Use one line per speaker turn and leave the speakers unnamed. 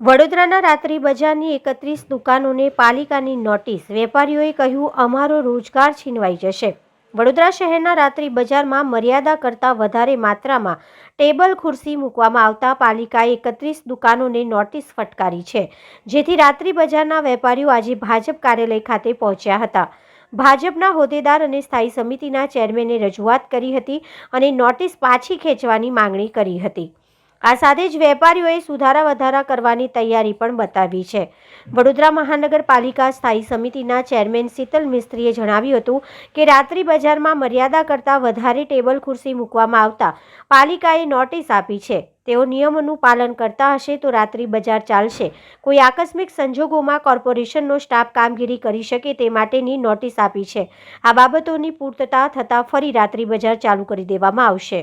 વડોદરાના રાત્રિ બજારની એકત્રીસ દુકાનોને પાલિકાની નોટિસ. વેપારીઓએ કહ્યું, અમારો રોજગાર છીનવાઈ જશે. વડોદરા શહેરના રાત્રિ બજારમાં મર્યાદા કરતાં વધારે માત્રામાં ટેબલ ખુરશી મૂકવામાં આવતા પાલિકાએ એકત્રીસ દુકાનોને નોટિસ ફટકારી છે, જેથી રાત્રિ બજારના વેપારીઓ આજે ભાજપ કાર્યાલય ખાતે પહોંચ્યા હતા. ભાજપના હોદ્દેદાર અને સ્થાયી સમિતિના ચેરમેને રજૂઆત કરી હતી અને નોટિસ પાછી ખેંચવાની માંગણી કરી હતી. આ સાથે જ વેપારીઓએ સુધારા વધારા કરવાની તૈયારી પણ બતાવી છે. વડોદરા મહાનગરપાલિકા સ્થાયી સમિતિના ચેરમેન શીતલ મિસ્ત્રીએ જણાવ્યું હતું કે રાત્રિ બજારમાં મર્યાદા કરતાં વધારે ટેબલ ખુરશી મૂકવામાં આવતા પાલિકાએ નોટિસ આપી છે. તેઓ નિયમોનું પાલન કરતા હશે તો રાત્રિ બજાર ચાલશે. કોઈ આકસ્મિક સંજોગોમાં કોર્પોરેશનનો સ્ટાફ કામગીરી કરી શકે તે માટેની નોટિસ આપી છે. આ બાબતોની પૂર્તતા થતાં ફરી રાત્રિ બજાર ચાલુ કરી દેવામાં આવશે.